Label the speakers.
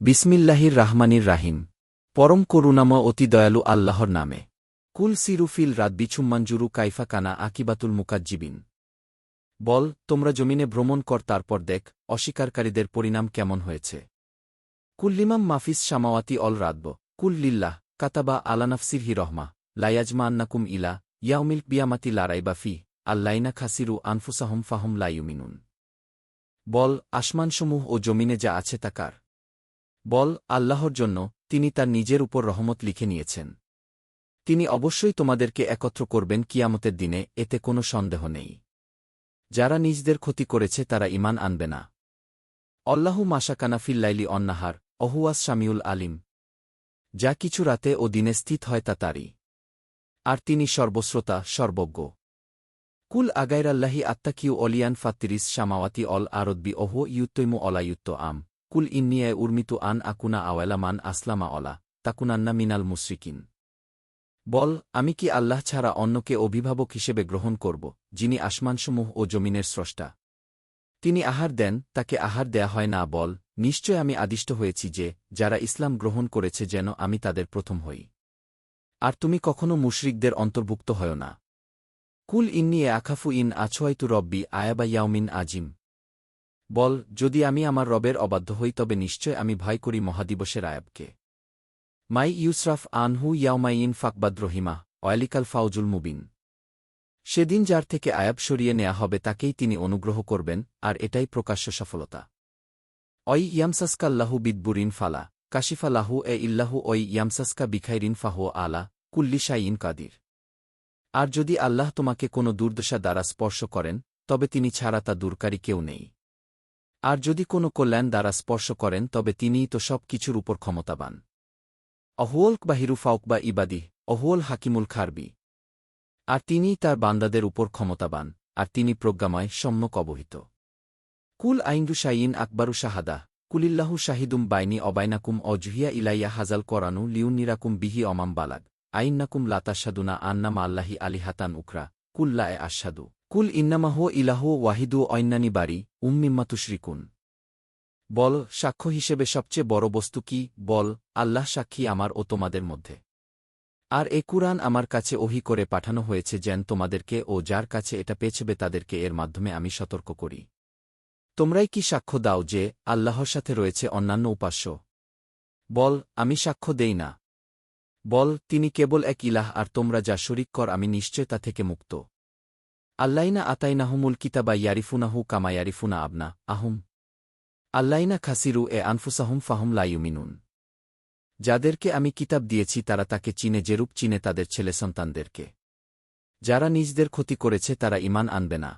Speaker 1: বিসমিল্লাহির রাহমানির রাহিম। পরম করুণাময় অতি দয়ালু আল্লাহর নামে। কুল সিরুফিল রাত বিছুম্মাঞ্জুরু কাইফা কানা আকিবাতুল মুকাজ্জিবিন। বল, তোমরা জমিনে ভ্রমণ কর, তারপর দেখ, অস্বীকারীদের পরিণাম কেমন হয়েছে। কুল্লিমাম মাফিস সামাওয়াতি অল রাতব। কুল্লিল্লাহ কাতাবা আলানাফসির হি রহমা। লায়াজমা আন্নাকুম ইলা, ইয়াউমিল বিয়ামাতি লারাইবা ফি আল্লাইনা খাসিরু আনফুসাহম ফাহম লাইউমিনুন বল, আসমানসমূহ ও জমিনে যা আছে তা কার? বল, আল্লাহর জন্য, তিনি তার নিজের উপর রহমত লিখে নিয়েছেন। তিনি অবশ্যই তোমাদেরকে একত্র করবেন কিয়ামতের দিনে, এতে কোনো সন্দেহ নেই। যারা নিজদের ক্ষতি করেছে, তারা ইমান আনবে না। অল্লাহু মাসাকানা ফিল্লাইলি অন্নাহার, অহুয়াস শামিউল আলিম। যা কিছু রাতে ও দিনে স্থিত হয়, তা তারই। আর তিনি সর্বশ্রোতা, সর্বজ্ঞ। কুল আগাইরাল্লাহি আত্মাকিউ অলিয়ান ফাত্তিরিস শামাওয়াতি অল আরদ্বি অহ ইউত্তৈমু অলায়ুত্ত আম কুল ইন্নিয়ায় উর্মিতু আন আকুনা আওয়ালা মান আসলামা অলা, তাকুনান্না মিনাল মুশ্রিকিন। বল, আমি কি আল্লাহ ছাড়া অন্যকে অভিভাবক হিসেবে গ্রহণ করব, যিনি আসমানসমূহ ও জমিনের স্রষ্টা? তিনি আহার দেন, তাকে আহার দেয়া হয় না, বল, নিশ্চয় আমি আদিষ্ট হয়েছি যে, যারা ইসলাম গ্রহণ করেছে যেন আমি তাদের প্রথম হই। আর তুমি কখনো মুশরিকদের অন্তর্ভুক্ত হয় না। কুল ইন্নি এ আখাফু ইন আছোয়াইতু রব্বি আয়াবা ইয়াউমিন আজিম। বল, যদি আমি আমার রবের অবাধ্য হই, তবে নিশ্চয় আমি ভয় করি মহাদিবসের আয়াবকে। মাই ইউসরাফ আনহু ইয়াউমাইন ফাকবাদ রহিমা, অয়ালিকাল ফাউজুল মুবিন। সেদিন যার থেকে আয়াব সরিয়ে নেয়া হবে, তাকেই তিনি অনুগ্রহ করবেন, আর এটাই প্রকাশ্য সফলতা। অই ইয়ামসাসকাল্লাহু বিদবুরিন ফালা, কাশিফা লাহু এ ইল্লাহু ওই ইয়ামসাসকা বিখাইরিন ফাহু আলা, কুল্লি শাইন কাদির। আর যদি আল্লাহ তোমাকে কোনো দুর্দশা দ্বারা স্পর্শ করেন, তবে তিনি ছাড়া তা দূরকারী কেউ নেই। আর যদি কোনো কল্যাণ দ্বারা স্পর্শ করেন, তবে তিনিই তো সব কিছুর উপর ক্ষমতাবান। অহুয়ল্ক বা হিরুফাউক বা ইবাদিহ অহুয়ল হাকিমুল খারবি। আর তিনিই তার বান্দাদের উপর ক্ষমতাবান, আর তিনি প্রজ্ঞাময়, সম্যক অবহিত। কুল আইন্দু শাইন আকবরু শাহাদা, কুলিল্লাহু শাহিদুম বাইনি অবাইনাকুম অজহিয়া ইলাইয়া হাজাল করানু লিউনিরাকুম বিহি অমাম বালাগ, আইন্নাকুম লাতাসাদুনা আন্নাম আল্লাহি আলিহাতান উকরা কুল্লা এ আশাদু কুল ইন্নামাহ ইলাহ ওয়াহিদু ঐন্নানি বাড়ি উম্মিম্মা তুশরিকুন বল, সাক্ষ্য হিসেবে সবচেয়ে বড় বস্তু কি? বল, আল্লাহ সাক্ষী আমার ও তোমাদের মধ্যে। আর এ কুরআন আমার কাছে ওহি করে পাঠানো হয়েছে যেন তোমাদেরকে ও যার কাছে এটা পেছবে তাদেরকে এর মাধ্যমে আমি সতর্ক করি। তোমরাই কি সাক্ষ্য দাও যে আল্লাহর সাথে রয়েছে অন্যান্য উপাস্য? বল, আমি সাক্ষ্য দেই না। বল, তিনি কেবল এক ইলাহ আর তোমরা যা শরিক কর আমি নিশ্চয় তা থেকে মুক্ত। আল্লাইনা আতাইনাহুমুল কিতাবা ইয়ারিফুনাহু কামা ইয়ারিফুনা আবনা আহুম। আল্লাইনা খাসিরু এ আনফুসাহুম ফাহুম লাইউমিনুন যাদেরকে আমি কিতাব দিয়েছি তারা তাকে চিনে যেরূপ চিনে তাদের ছেলে সন্তানদেরকে। যারা নিজদের ক্ষতি করেছে তারা ইমান আনবে না।